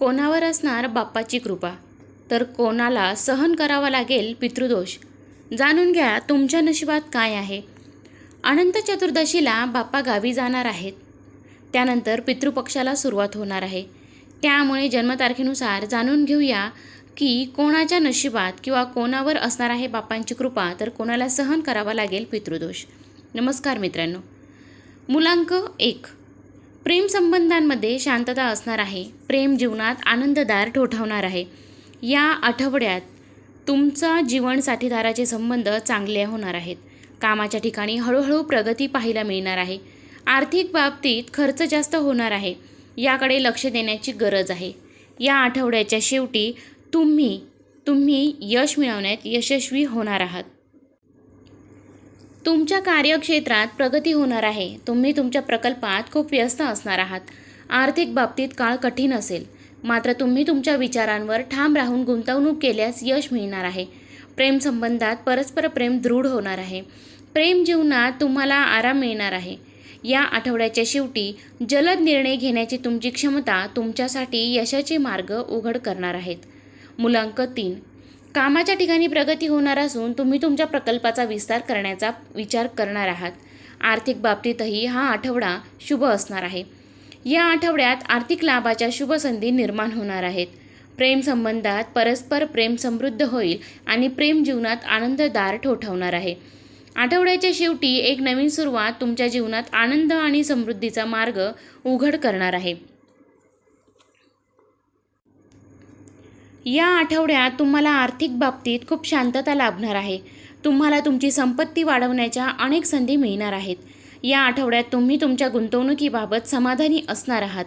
कोणावर असणार बाप्पाची कृपा? तर कोणाला सहन करावा लागेल पितृदोष. जाणून घ्या तुमच्या नशिबात काय आहे. अनंत चतुर्दशीला बाप्पा गावी जाणार आहेत. त्यानंतर पितृपक्षाला सुरुवात होणार आहे. त्यामुळे जन्मतारखेनुसार जाणून घेऊया की कोणाच्या नशिबात किंवा कोणावर असणार आहे बाप्पांची कृपा तर कोणाला सहन करावा लागेल पितृदोष. नमस्कार मित्रांनो. मुलांक एक. प्रेम संबंधांमध्ये शांतता असणार आहे. प्रेम जीवनात आनंददार ठोठावणार आहे. या आठवड्यात तुमचा जीवन साथीदाराचे संबंध चांगले होणार आहेत. कामाच्या ठिकाणी हळूहळू प्रगती पाहायला मिळणार आहे. आर्थिक बाबतीत खर्च जास्त होणार आहे. याकडे लक्ष देण्याची गरज आहे. या आठवड्याच्या शेवटी तुम्ही तुम्ही यश मिळवण्यात यशस्वी होणार आहात. तुमच्या कार्यक्षेत्रात प्रगती होणार आहे. तुम्ही तुमच्या प्रकल्पात खूप व्यस्त असणार आहात. आर्थिक बाबतीत काळ कठीण असेल. मात्र तुम्ही तुमच्या विचारांवर ठाम राहून गुंतवणूक केल्यास यश मिळणार आहे. प्रेम संबंधात परस्पर प्रेम दृढ होणार आहे. प्रेम जीवनात तुम्हाला आराम मिळणार आहे. या आठवड्याच्या शेवटी जलद निर्णय घेण्याची तुमची क्षमता तुमच्यासाठी यशाचे मार्ग उघड करणार आहेत. मुलांक तीन. कामाच्या ठिकाणी प्रगती होणार असून तुम्ही तुमच्या प्रकल्पाचा विस्तार करण्याचा विचार करणार आहात. आर्थिक बाबतीतही हा आठवडा शुभ असणार आहे. या आठवड्यात आर्थिक लाभाच्या शुभ संधी निर्माण होणार आहेत. प्रेमसंबंधात परस्पर प्रेम समृद्ध होईल आणि प्रेम जीवनात आनंददार ठोठावणार आहे. आठवड्याच्या शेवटी एक नवीन सुरुवात तुमच्या जीवनात आनंद आणि समृद्धीचा मार्ग उघड करणार आहे. या आठवड्यात तुम्हाला आर्थिक बाबतीत खूप शांतता लाभणार आहे. तुम्हाला तुमची संपत्ती वाढवण्याच्या अनेक संधी मिळणार आहेत. या आठवड्यात तुम्ही तुमच्या गुंतवणुकीबाबत समाधानी असणार आहात.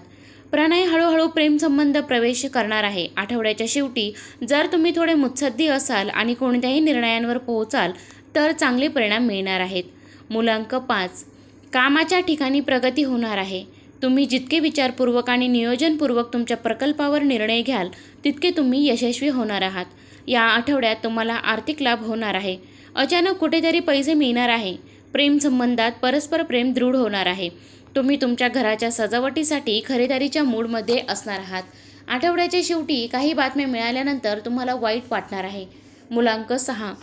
प्रणय हळूहळू प्रेमसंबंध प्रवेश करणार आहे. आठवड्याच्या शेवटी जर तुम्ही थोडे मुत्सद्दी असाल आणि कोणत्याही निर्णयांवर पोहोचाल तर चांगले परिणाम मिळणार आहेत. मुलांक पाच. कामाच्या ठिकाणी प्रगती होणार आहे. तुम्ही जितके विचारपूर्वक आणि नियोजनपूर्वक तुमच्या प्रकल्पावर निर्णय घ्याल तितके तुम्ही यशस्वी होणार आहात. या आठवड्यात तुम्हाला आर्थिक लाभ होणार आहे. अचानक कुठेतरी पैसे मिळणार आहे. प्रेम संबंधात परस्पर प्रेम दृढ होणार आहे. तुम्ही तुमच्या घराच्या सजावटीसाठी खरेदारीच्या मूडमध्ये असणार आहात. आठवड्याच्या शेवटी काही बातम्या मिळाल्यानंतर तुम्हाला वाईट वाटणार आहे. मुलांक सहा.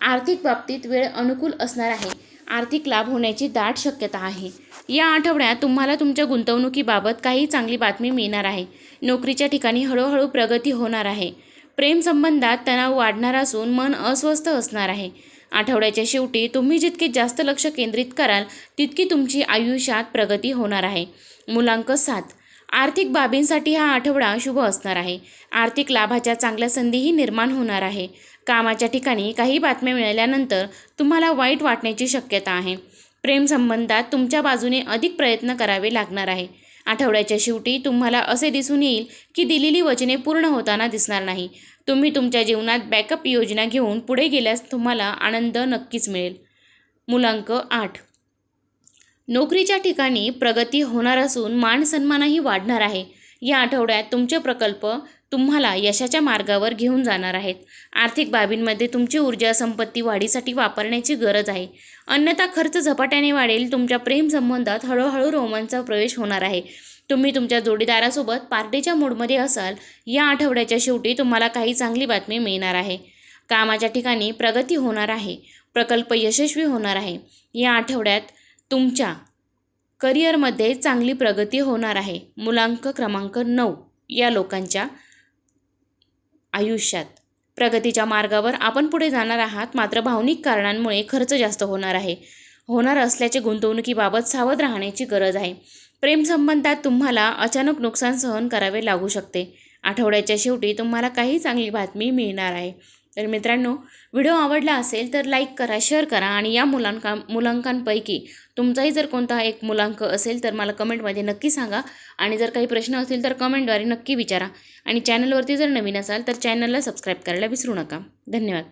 आर्थिक बाबतीत वेळ अनुकूल असणार आहे. आर्थिक लाभ होण्याची दाट शक्यता आहे. या आठवड्यात तुम्हाला तुमच्या गुंतवणुकीबाबत काही चांगली बातमी मिळणार आहे. नोकरीच्या ठिकाणी हळूहळू प्रगती होणार आहे. प्रेमसंबंधात तणाव वाढणार असून मन अस्वस्थ असणार आहे. आठवड्याच्या शेवटी तुम्ही जितके जास्त लक्ष केंद्रित कराल तितकी तुमची आयुष्यात प्रगती होणार आहे. मुलांक सात आर्थिक बाबींसाठी हा आठवडा शुभ असणार आहे. आर्थिक लाभाच्या चांगल्या संधीही निर्माण होणार आहे. कामाच्या ठिकाणी काही बातम्या मिळाल्यानंतर तुम्हाला वाईट वाटण्याची शक्यता आहे. प्रेमसंबंधात तुमच्या बाजूने अधिक प्रयत्न करावे लागणार आहे. आठवड्याच्या शेवटी तुम्हाला असे दिसून येईल की दिलेली वचने पूर्ण होताना दिसणार नाही. तुम्ही तुमच्या जीवनात बॅकअप योजना घेऊन पुढे गेल्यास तुम्हाला आनंद नक्कीच मिळेल. मुलांक आठ. नोकरीच्या ठिकाणी प्रगती होणार असून मान सन्मानही वाढणार आहे. या आठवड्यात तुमचे प्रकल्प तुम्हाला यशाच्या मार्गावर घेऊन जाणार आहेत. आर्थिक बाबींमध्ये तुमची ऊर्जा संपत्ती वाढीसाठी वापरण्याची गरज आहे. अन्यथा खर्च झपाट्याने वाढेल तुमच्या प्रेमसंबंधात हळूहळू रोमांचा प्रवेश होणार आहे. तुम्ही तुमच्या जोडीदारासोबत पार्टीच्या मूडमध्ये असाल या आठवड्याच्या शेवटी तुम्हाला काही चांगली बातमी मिळणार आहे. कामाच्या ठिकाणी प्रगती होणार आहे. प्रकल्प यशस्वी होणार आहे. या आठवड्यात तुमच्या करिअरमध्ये चांगली प्रगती होणार आहे. मुलांक क्रमांक नऊ या लोकांच्या आयुष्यात. प्रगतीच्या मार्गावर आपण पुढे जाणार आहात मात्र भावनिक कारणांमुळे खर्च जास्त होणार आहे. होणार असल्याचे गुंतवणुकीबाबत सावध राहण्याची गरज आहे. प्रेमसंबंधात तुम्हाला अचानक नुकसान सहन करावे लागू शकते. आठवड्याच्या शेवटी तुम्हाला काही चांगली बातमी मिळणार आहे. तर मित्रांनो व्हिडिओ आवडला असेल तर लाईक करा शेअर करा आणि या मुलांका मुलांकांपैकी तुमचाही जर कोणता एक मुलांक असेल तर मला कमेंटमध्ये नक्की सांगा आणि जर काही प्रश्न असतील तर कमेंटद्वारे नक्की विचारा. आणि चॅनलवरती जर नवीन असाल तर चॅनलला सबस्क्राईब करायला विसरू नका. धन्यवाद.